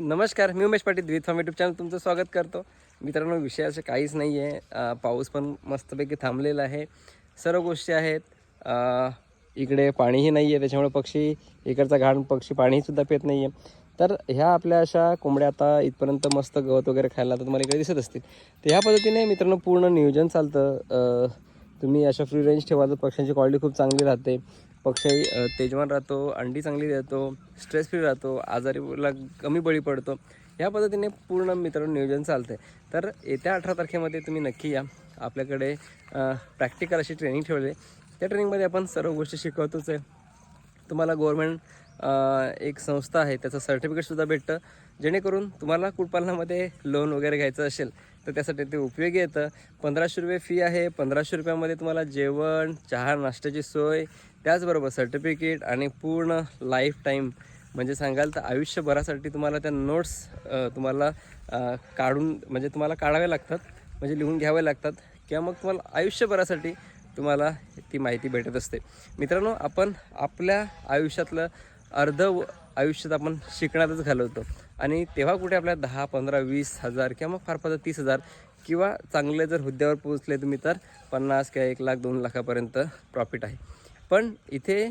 नमस्कार मी उमेश पाटील द्वित फार्म यूट्यूब चॅनल तुमचं स्वागत करतो. मित्रांनो विषय असं काहीच नाही आहे पाऊस पण मस्तपैकी थांबलेला आहे. सर्व गोष्टी आहेत. इकडे पाणीही नाही आहे त्याच्यामुळे पक्षी इकडचा घाण पक्षी पाणीसुद्धा पित नाही आहे तर ह्या आपल्या अशा कोंबड्या आता इथपर्यंत मस्त गवत वगैरे खायला तर तुम्हाला इकडे दिसत असतील. तर ह्या पद्धतीने मित्रांनो पूर्ण नियोजन चालतं. तुम्ही अशा फ्री रेंज ठेवा तर पक्ष्यांची क्वालिटी खूप चांगली राहते. पक्षी तेजवान राहतो अंडी चांगली देतो स्ट्रेस फ्री राहतो आजारीला कमी बळी पडतो. ह्या पद्धतीने पूर्ण मित्रांनो नियोजन चालतं आहे तर येत्या अठरा तारखेमध्ये तुम्ही नक्की या. आपल्याकडे प्रॅक्टिकल अशी ट्रेनिंग ठेवली आहे. त्या ट्रेनिंगमध्ये आपण सर्व गोष्टी शिकवतोच आहे. तुम्हाला गव्हर्मेंट एक संस्था आहे त्याचं सर्टिफिकेटसुद्धा भेटतं. जेणेकरून तुम्हाला कुटपालनामध्ये लोन वगैरे घ्यायचं असेल तर त्यासाठी ते उपयोगी येतं. पंधराशे रुपये फी आहे पंधराशे रुपयामध्ये तुम्हाला जेवण चहा नाश्त्याची सोय त्याचबरोबर सर्टिफिकेट आणि पूर्ण लाईफ टाईम म्हणजे सांगाल तर आयुष्यभरासाठी तुम्हाला त्या नोट्स तुम्हाला काढून म्हणजे तुम्हाला काढाव्या लागतात म्हणजे लिहून घ्यावे लागतात. किंवा मग तुम्हाला आयुष्यभरासाठी तुम्हाला ती माहिती भेटत असते. मित्रांनो आपण आपल्या आयुष्यातलं अर्ध व- आयुष्यात आपण शिकण्यातच घालवतो. आणि तेव्हा कुठे आपल्या दहा पंधरा वीस हजार किंवा मग फार फार तीस हजार किंवा चांगले जर हुद्द्यावर पोहोचले तुम्ही तर पन्नास किंवा एक लाख दोन लाखापर्यंत प्रॉफिट आहे. पण इथे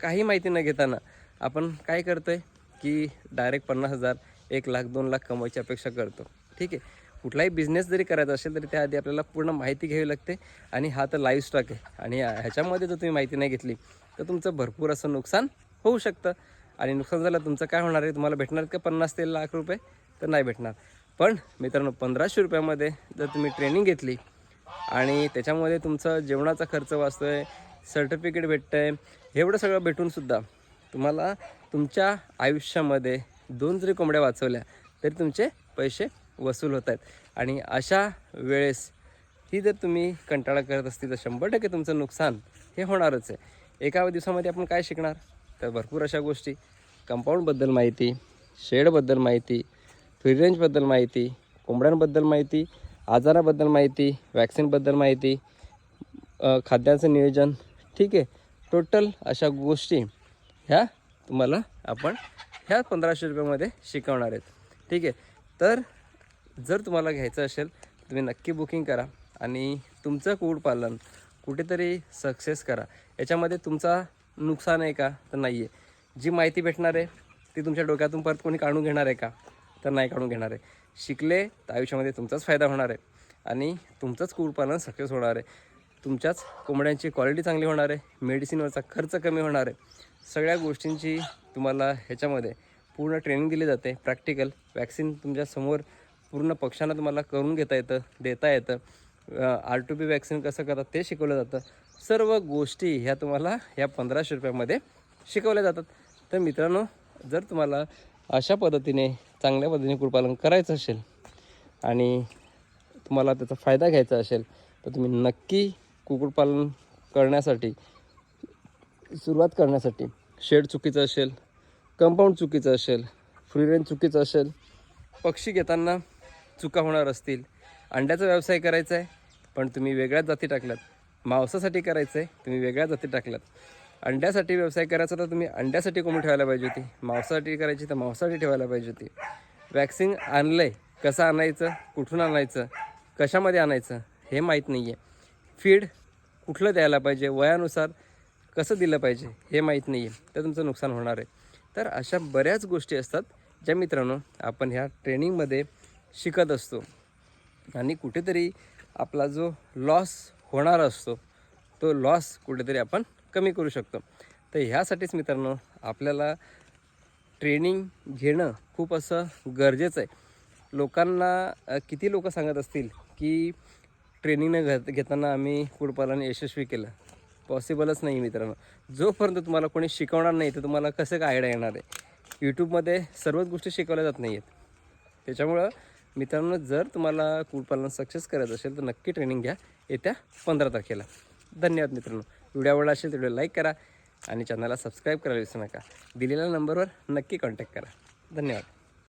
काही माहिती न घेताना आपण काय करतो आहे की डायरेक्ट पन्नास हजार एक लाख दोन लाख कमवायची अपेक्षा करतो. ठीक आहे? कुठलाही बिझनेस जरी करायचा असेल तरी त्याआधी आपल्याला पूर्ण माहिती घ्यावी लागते आणि हा तर लाईव्ह स्टॉक आहे. आणि ह्याच्यामध्ये जर तुम्ही माहिती नाही घेतली तर तुमचं भरपूर असं नुकसान होऊ शकतं. आणि नुकसान झालं तुमचं काय होणार आहे? तुम्हाला भेटणार का? पन्नास ते लाख रुपये? तर नाही भेटणार. पण मित्रांनो पंधराशे रुपयामध्ये जर तुम्ही ट्रेनिंग घेतली आणि त्याच्यामध्ये तुमचं जेवणाचा खर्च वाचतो आहे सर्टिफिकेट भेटतं आहे एवढं सगळं भेटूनसुद्धा तुम्हाला तुमच्या आयुष्यामध्ये दोन जरी कोंबड्या वाचवल्या तरी तुमचे पैसे वसूल होत आहेत. आणि अशा वेळेस ही जर तुम्ही कंटाळा करत असतील तर शंभर टक्के तुमचं नुकसान हे होणारच आहे. एका दिवसामध्ये आपण काय शिकणार? तर भरपूर अशा गोष्टी. कंपाऊंडबद्दल माहिती शेडबद्दल माहिती फ्री रेंजबद्दल माहिती कोंबड्यांबद्दल माहिती आजाराबद्दल माहिती वॅक्सिनबद्दल माहिती खाद्याचं नियोजन. ठीक आहे. टोटल अशा गोष्टी ह्या तुम्हाला आपण ह्या पंधराशे रुपयामध्ये शिकवणार आहेत. ठीक आहे. तर जर तुम्हाला घ्यायचं असेल तुम्ही नक्की बुकिंग करा आणि तुमचं कुक्कुटपालन कुठेतरी सक्सेस करा. याच्यामध्ये तुमचा नुकसान आहे का? तर नाही आहे जी माहिती भेटणार आहे ती तुमच्या डोक्यातून परत कोणी काढून घेणार आहे का? तर नाही काढून घेणार आहे. शिकले तर आयुष्यामध्ये तुमचाच फायदा होणार आहे. आणि तुमचंच कुरपालन सक्सेस होणार आहे. तुमच्याच कोंबड्यांची क्वालिटी चांगली होणार आहे. मेडिसिनवरचा खर्च कमी होणार आहे. सगळ्या गोष्टींची तुम्हाला ह्याच्यामध्ये पूर्ण ट्रेनिंग दिली जाते. प्रॅक्टिकल वॅक्सिन तुमच्यासमोर पूर्ण पक्षांना तुम्हाला करून घेता येतं देता येतं. आर टू बी वॅक्सिन कसं करतात ते शिकवलं जातं. सर्व गोष्टी ह्या तुम्हाला ह्या पंधराशे रुपयामध्ये शिकवल्या जातात. तर मित्रांनो जर तुम्हाला अशा पद्धतीने चांगल्या पद्धतीने कुक्कुटपालन करायचं असेल आणि तुम्हाला त्याचा फायदा घ्यायचा असेल तर तुम्ही नक्की कुक्कुटपालन करण्यासाठी सुरुवात करण्यासाठी शेड चुकीचं असेल कंपाऊंड चुकीचं असेल फ्री रेंज चुकीचं असेल पक्षी घेताना चुका होणार असतील अंड्याचा व्यवसाय करायचा आहे पण तुम्ही वेगळ्याच जाती टाकल्यात. मांसासाठी करायचं आहे तुम्ही वेगळ्या जाती टाकल्यात. अंड्यासाठी व्यवसाय करायचा तर तुम्ही अंड्यासाठी कोंबडी ठेवायला पाहिजे होती. मांसासाठी करायची तर मांसासाठी ठेवायला पाहिजे होती. वॅक्सिन आणलं आहे कसं आणायचं कुठून आणायचं कशामध्ये आणायचं हे माहीत नाही आहे फीड कुठलं द्यायला पाहिजे वयानुसार कसं दिलं पाहिजे हे माहीत नाही आहे तर तुमचं नुकसान होणार आहे. तर अशा बऱ्याच गोष्टी असतात ज्या मित्रांनो आपण ह्या ट्रेनिंगमध्ये शिकत असतो. आणि कुठेतरी आपला जो लॉस होणार असतो तो लॉस कुठेतरी आपण कमी करू शकतो. तर ह्यासाठीच मित्रांनो आपल्याला ट्रेनिंग घेणं खूप असं गरजेचं आहे. लोकांना किती लोक सांगत असतील की ट्रेनिंग घ घेत घेताना आम्ही कुडपालाने यशस्वी केलं? पॉसिबलच नाही मित्रांनो. जोपर्यंत तुम्हाला कोणी शिकवणार नाही तर तुम्हाला कसं काय आयडिया येणार आहे? यूट्यूबमध्ये सर्वच गोष्टी शिकवल्या जात नाही आहेत त्याच्यामुळं मित्रांनो जर तुम्हाला कुक्कुटपालन सक्सेस करायचं असेल तर नक्की ट्रेनिंग घ्या येत्या पंधरा तारखेला. धन्यवाद मित्रांनो. व्हिडिओ आवडला असेल तर व्हिडिओ लाईक करा आणि चॅनलला सबस्क्राईब करायला विसरू नका. दिलेल्या नंबरवर नक्की कॉन्टॅक्ट करा. धन्यवाद.